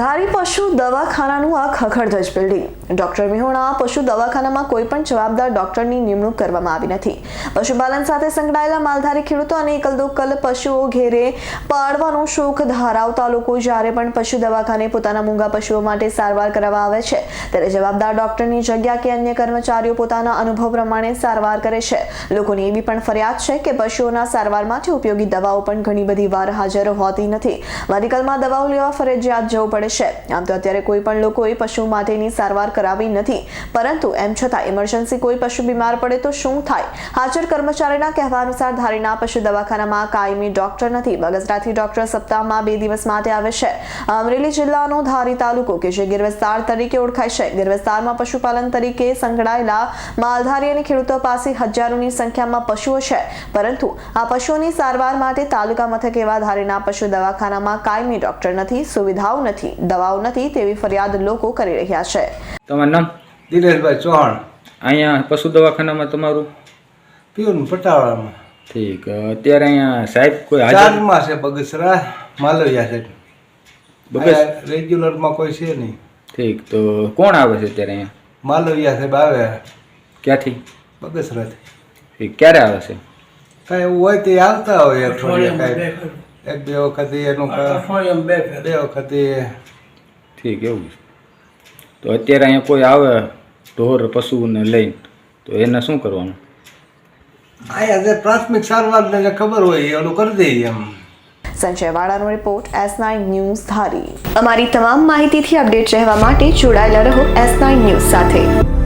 ધારી પશુ દવાખાનાનું આ ખખડધજ building. Doctor મિહોણા પશુ દવાખાનામાં કોઈ પણ જવાબદાર ડોક્ટરની નિમણૂક કરવામાં આવી નથી. પશુપાલન સાથે સંકળાયેલા માલધારી ખેડૂતો અને એકલદોકલ પશુઓ ઘેરે પાડવાનો શોખ ધરાવતા લોકો જ્યારે પણ પશુ દવાખાને પોતાના મૂંગા પશુઓ માટે સારવાર કરાવવા આવે છે, ત્યારે જવાબદાર ડોક્ટરની જગ્યા કે અન્ય કર્મચારીઓ પોતાના અનુભવ પ્રમાણે સારવાર કરે છે. લોકોની એવી પણ ફરિયાદ છે કે પશુઓના સારવાર માટે ઉપયોગી દવાઓ પણ ઘણી બધી વાર હાજર હોતી નથી. મેડિકલમાં દવાઓ લેવા ફરજિયાત જવું પડે છે. આમ તો અત્યારે કોઈ પણ લોકોએ પશુ માટેની સારવાર કરાવી નથી. પરંતુ એમ છતાં ઇમરજન્સી કોઈ પશુ બીમાર પડે તો શું થાય? હાજર કર્મચારીના કહેવા અનુસાર ધારીના પશુ દવાખાનામાં કાયમી ડોક્ટર નથી. બગસરાથી ડોક્ટર સપ્તાહમાં બે દિવસ માટે આવે છે. અમરેલી જિલ્લાનો ધારી તાલુકો કે જે ગીર વિસ્તાર તરીકે ઓળખાય છે. ગીર વિસ્તારમાં પશુપાલન તરીકે સંકળાયેલા માલધારી અને ખેડૂતો પાસે હજારોની સંખ્યામાં પશુઓ છે. પરંતુ આ પશુઓની સારવાર માટે તાલુકા મથક એવા ધારીના પશુ દવાખાનામાં કાયમી ડોક્ટર નથી. સુવિધાઓ નથી. દવાઓ નથી તેવી ફરિયાદ લોકો કરી રહ્યા છે. તમારું નામ? દિનેશભાઈ ચૌહાણ. અહીંયા પશુ દવાખાનામાં તમારું? પીઓનું પટાવાળામાં. ઠીક અત્યારે અહીંયા સાહેબ કોઈ હાજર? છે બગસરા માલવિયા છે. બગસ રેગ્યુલરમાં કોઈ છે નહીં. ઠીક તો કોણ આવે છે અત્યારે અહીંયા? માલવિયા સાહેબ આવે. ક્યાંથી? બગસરાથી. ઠીક ક્યારે આવે છે? કાંઈ એવું હોય તે આવતા હોય અઠવાડિયા કાંઈ. એક બે વખત એનું કા- બે વખત ઠીક એવું તો અત્યારે અહીંયા કોઈ આવે ઢોર પશુને લઈને તો એને શું કરવાનું? અહીંયા જે પ્રાથમિક સારવારને જે ખબર હોય એનું કરી દઈએ એમ. Sanjay વાળાનો report S nine news Dhari. અમારી તમામ માહિતીથી અપડેટ રહેવા માટે જોડાયેલા રહો એસ નાઇન ન્યૂઝ સાથે.